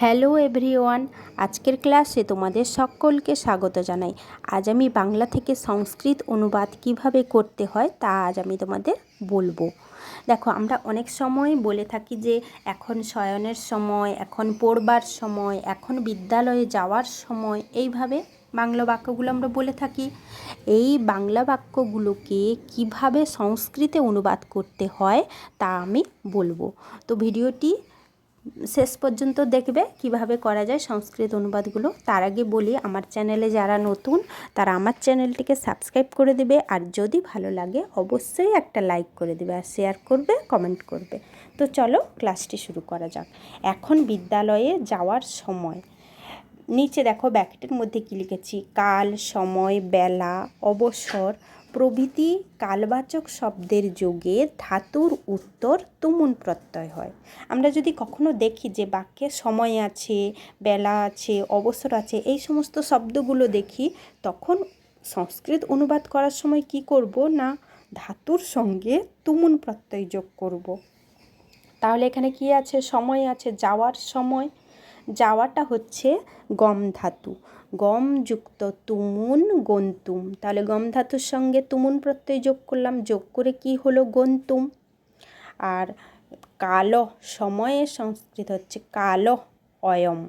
Hello everyone, আজকের ক্লাসে তোমাদের সকলকে স্বাগত জানাই। আজ আমি বাংলা থেকে সংস্কৃত অনুবাদ কীভাবে করতে হয় তা আজ আমি তোমাদের বলব। দেখো, আমরা অনেক সময় বলে থাকি যে, এখন শয়নের সময়, এখন পড়বার সময়, এখন বিদ্যালয়ে যাওয়ার সময়, এইভাবে বাংলা বাক্যগুলো আমরা বলে থাকি। এই বাংলা বাক্যগুলোকে কীভাবে সংস্কৃতে অনুবাদ করতে হয় তা আমি বলব। তো ভিডিওটি শেষ পর্যন্ত দেখবে কীভাবে করা যায় সংস্কৃত অনুবাদগুলো। তার আগে বলি, আমার চ্যানেলে যারা নতুন, তারা আমার চ্যানেলটিকে সাবস্ক্রাইব করে দিবে। আর যদি ভালো লাগে, অবশ্যই একটা লাইক করে দেবে আর শেয়ার করবে, কমেন্ট করবে। তো চলো ক্লাসটি শুরু করা যাক। এখন বিদ্যালয়ে যাওয়ার সময়। নিচে দেখো ব্যাকেটের মধ্যে কী লিখেছি? কাল, সময়, বেলা, অবসর, প্রভৃতি কালবাচক শব্দের যোগে ধাতুর উত্তর তুমুন প্রত্যয় হয়। আমরা যদি কখনো দেখি যে বাক্যে সময় আছে, বেলা আছে, অবসর আছে, এই সমস্ত শব্দগুলো দেখি, তখন সংস্কৃত অনুবাদ করার সময় কি করব না? ধাতুর সঙ্গে তুমুন প্রত্যয় যোগ করব। তাহলে এখানে কি আছে? সময় আছে, যাওয়ার সময়। যাওয়াটা হচ্ছে গম ধাতু। গম যুক্ত তুমুন গন্তুম। তাহলে গম ধাতুর সঙ্গে তুমুন প্রত্যয় যোগ করলাম। যোগ করে কি হলো গন্তুম? আর কালো সময়ের সংস্কৃত হচ্ছে কালো অয়ম।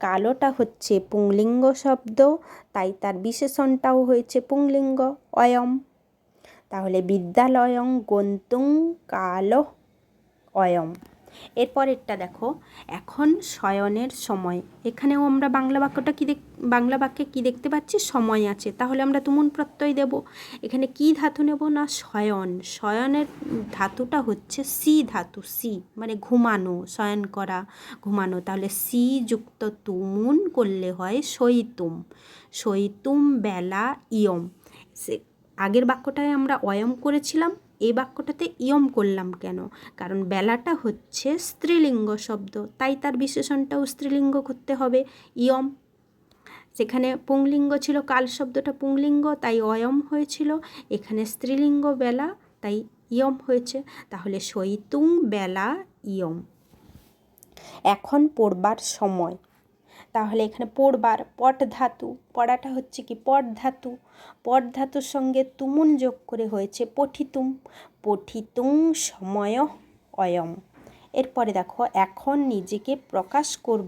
কালোটা হচ্ছে পুংলিঙ্গ শব্দ, তাই তার বিশেষণটাও হয়েছে পুংলিঙ্গ অয়ম। তাহলে বিদ্যালয়ং গন্তুং কালো অয়ম। এরপরেরটা দেখো, এখন শয়নের সময়। এখানেও আমরা বাংলা বাক্যটা কী দেখ, বাংলা বাক্যে কী দেখতে পাচ্ছি? সময় আছে। তাহলে আমরা তুমুন প্রত্যয় দেব। এখানে কি ধাতু নেব না? শয়ন। শয়নের ধাতুটা হচ্ছে সি ধাতু, সি মানে ঘুমানো, শয়ন করা, ঘুমানো। তাহলে সি যুক্ত তুমুন করলে হয় সৈতুম সৈতুম বেলা, ইয়ম। সে আগের বাক্যটায় আমরা অয়ম করেছিলাম এই বাক্যটাতে ইয়ম করলাম কেন? কারণ বেলাটা হচ্ছে স্ত্রীলিঙ্গ শব্দ, তাই তার বিশেষণটাও স্ত্রীলিঙ্গ করতে হবে, ইয়ম। সেখানে পুংলিঙ্গ ছিল, কাল শব্দটা পুংলিঙ্গ, তাই অয়ম হয়েছিল। এখানে স্ত্রীলিঙ্গ বেলা, তাই ইয়ম হয়েছে। তাহলে সৈতুং বেলা ইয়ম। এখন পড়বার সময়। তাহলে এখানে পড়বার পট ধাতু, পড়াটা হচ্ছে কি পট ধাতু। পট ধাতুর সঙ্গে তুমুন যোগ করে হয়েছে পঠিতুম। পঠিতুং সময় অয়ম। এরপরে দেখো, এখন নিজেকে প্রকাশ করব।